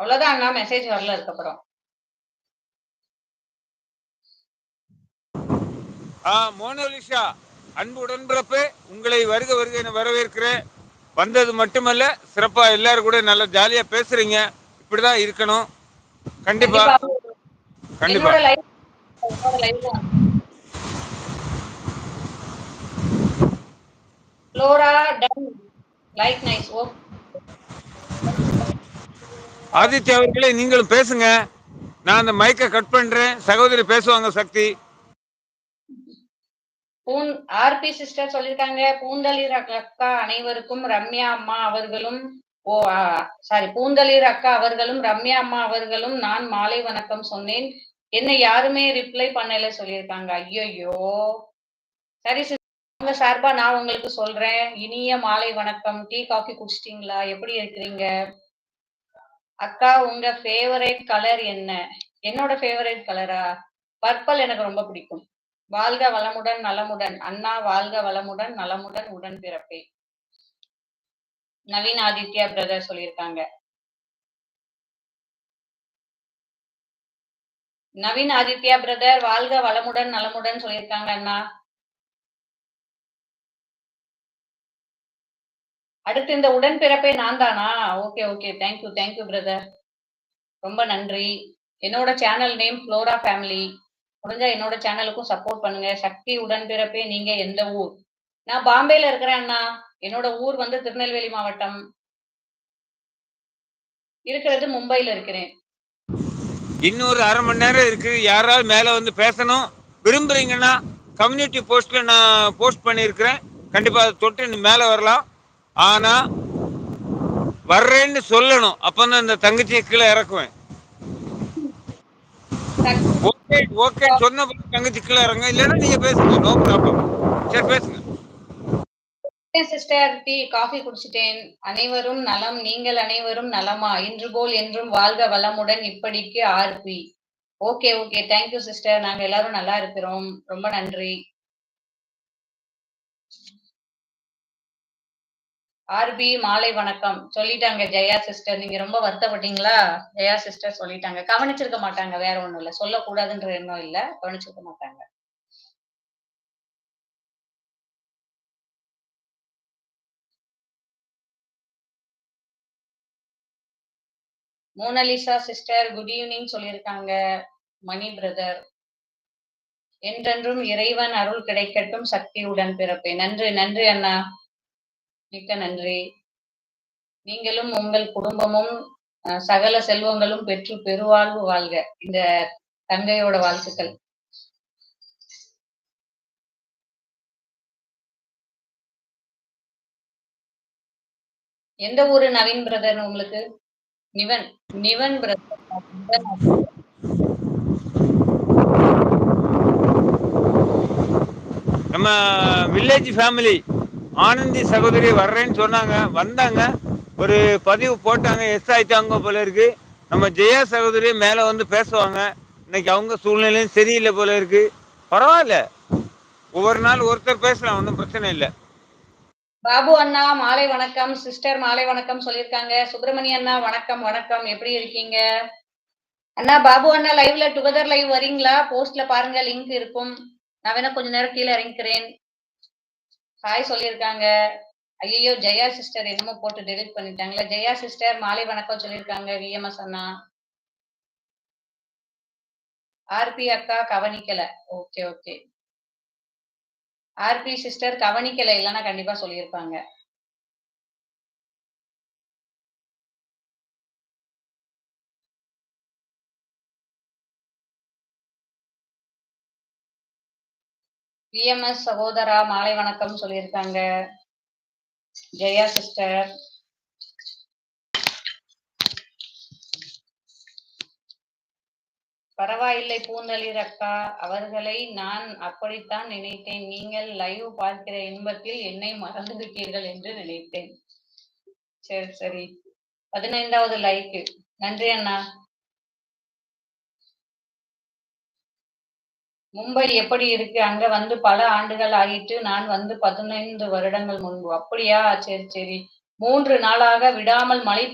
அவ்வளவுதான் அண்ணா மெசேஜ் வரல அதுக்கப்புறம். மோனோலிஷா அன்பு உடன்பிறப்பு உங்களை வருக வருக என வரவேற்கிறேன். வந்தது மட்டுமல்ல சிறப்பா எல்லாரும் கூட நல்லா ஜாலியா பேசுறீங்க. இப்படிதான் இருக்கணும். கண்டிப்பா. கண்டிப்பா. லைக் நைஸ் ஓ ஆதித்யா அவர்களே நீங்களும் பேசுங்க. நான் அந்த மைக்கை கட் பண்றேன். சகோதரி பேசுவாங்க சக்தி. பூன் ஆர்பி சிஸ்டர் சொல்லிருக்காங்க. பூந்தளிர் அக்கா அனைவருக்கும் ரம்யா அம்மா அவர்களும் ஓ சாரி பூந்தளிர் அக்கா அவர்களும் ரம்யா அம்மா அவர்களும் நான் மாலை வணக்கம் சொன்னேன். என்ன யாருமே ரிப்ளை பண்ணல சொல்லியிருக்காங்க. ஐயோயோ. சரி உங்க சார்பா நான் உங்களுக்கு சொல்றேன். இனிய மாலை வணக்கம். டீ காஃபி குடிச்சிட்டீங்களா? எப்படி இருக்கிறீங்க? அக்கா உங்க ஃபேவரேட் கலர் என்ன? என்னோட ஃபேவரேட் கலரா பர்பிள் எனக்கு ரொம்ப பிடிக்கும். வாழ்க வளமுடன் நலமுடன். அண்ணா வாழ்க வளமுடன் நலமுடன் உடன் பிறப்பே. நவீன் ஆதித்யா பிரதர் சொல்லியிருக்காங்க. நவீன் ஆதித்யா பிரதர் வாழ்க வளமுடன் நலமுடன் சொல்லியிருக்காங்க அண்ணா. அடுத்து இந்த உடன்பிறப்பே நான் தானா okay okay thank you thank you brother ரொம்ப நன்றி. என்னோட சேனல் நேம் ஃப்ளோரா ஃபேமிலி முடிஞ்சா என்னோட சேனலுக்கும் சப்போர்ட் பண்ணுங்க. சக்தி உடன்பிறப்பே நீங்க எந்த ஊர்? நான் பாம்பேல இருக்கிறேன் அண்ணா. என்னோட ஊர் வந்து திருநெல்வேலி மாவட்டம். இருக்கிறது மும்பைல இருக்கிறேன். இன்னொரு அரை மணி நேரம் இருக்கு. யாராவது மேல வந்து பேசணும். விரும்புறீங்கன்னா கம்யூனிட்டி போஸ்ட்ல நான் போஸ்ட் பண்ணியிருக்கிறேன். கண்டிப்பா அதை தொட்டு மேல வரலாம். ஆனா வர்றேன்னு சொல்லணும். அப்பதான் இந்த தங்கச்சியை கீழே இறக்குவேன். ஓகே ஓகே சொன்ன தங்கச்சி கீழே இறங்க இல்லைன்னா நீங்க பேசுங்க. நோ ப்ராப்ளம் சரி பேசுங்க. சிஸ்டர் டீ காஃபி குடிச்சிட்டேன். அனைவரும் நலம். நீங்கள் அனைவரும் நலமா? இன்று போல் என்றும் வாழ்க வளமுடன் இப்படிக்கு RP okay okay. Thank you sister நாங்க எல்லாரும் நல்லா இருக்கிறோம். ரொம்ப நன்றி. ஆர்பி மாலை வணக்கம். சொல்லிட்டாங்க ஜெயா சிஸ்டர் நீங்க ரொம்ப வருத்தப்பட்டீங்களா? ஜெயா சிஸ்டர் சொல்லிட்டாங்க. கவனிச்சிருக்க மாட்டாங்க வேற ஒண்ணும் இல்ல. சொல்லக்கூடாதுன்ற எண்ணம் இல்ல. கவனிச்சிருக்க மாட்டாங்க. மோனலிசா சிஸ்டர் குட் ஈவினிங் சொல்லியிருக்காங்க. மணி பிரதர் என்றென்றும் இறைவன் அருள் கிடைக்கட்டும் சக்தியுடன் பிறப்பேன். நன்றி நன்றி அண்ணா. மிக்க நன்றி. நீங்களும் உங்கள் குடும்பமும் சகல செல்வங்களும் பெற்று பெருவாழ்வு வாழ்க. இந்த தங்கையோட வாழ்த்துக்கள். எந்த ஊரு நவீன் பிரதர் உங்களுக்கு? நிவன் நிவன் பிரதர். நம்ம வில்லேஜ் ஃபேமிலி ஆனந்தி சகோதரி வர்றேன்னு சொன்னாங்க. வந்தாங்க. ஒரு பதிவு போட்டாங்க. எஸ் ஆயிட்டாங்க போல இருக்கு. நம்ம ஜெயா சகோதரி மேல வந்து பேசுவாங்க. இன்னைக்கு அவங்க சூழ்நிலையும் சரியில்லை போல இருக்கு. பரவாயில்ல. ஒவ்வொரு நாள் ஒருத்தர் பேசலாம். ஒன்றும் பிரச்சனை இல்லை. பாபு அண்ணா மாலை வணக்கம். சிஸ்டர் மாலை வணக்கம் சொல்லியிருக்காங்க. சுப்பிரமணிய அண்ணா வணக்கம் வணக்கம். எப்படி இருக்கீங்க? அண்ணா பாபு அண்ணா லைவ்ல டுகெதர் லைவ் வரீங்களா? போஸ்ட்ல பாருங்க. லிங்க் இருக்கும். நான் வேணா கொஞ்ச நேரம் கீழே இறங்கிக்கிறேன். ஹாய் சொல்லியிருக்காங்க ஐயோ ஜெயா சிஸ்டர் என்னமோ போட்டு டெலிட் பண்ணிட்டாங்களா. ஜெயா சிஸ்டர் மாலை வணக்கம் சொல்லியிருக்காங்க விஎம்எஸ் அண்ணா ஆர்பி அக்கா கவனிக்கல. ஓகே ஓகே ஆர்பி சிஸ்டர் கவனிக்கல இல்லைன்னா கண்டிப்பா சொல்லியிருப்பாங்க. விஎம்எஸ் சகோதரா மாலை வணக்கம் சொல்லியிருக்காங்க. ஜெயா சிஸ்டர். பரவாயில்லை பூந்தளிர் அக்கா அவர்களை நான் அப்படித்தான் நினைத்தேன். நீங்கள் லைவ் பார்க்கிற இன்பத்தில் என்னை மறந்து விட்டீர்கள் என்று நினைத்தேன். சரி சரி. பதினைந்தாவது லைக்கு நன்றி அண்ணா. மும்பை எப்படி இருக்கு? அங்க வந்து பல ஆண்டுகள் ஆகிட்டு நான் வந்து பதினைந்து வருடங்கள் முன்பு. அப்படியா? சரி சரி. மூன்று நாளாக விடாமல் மழை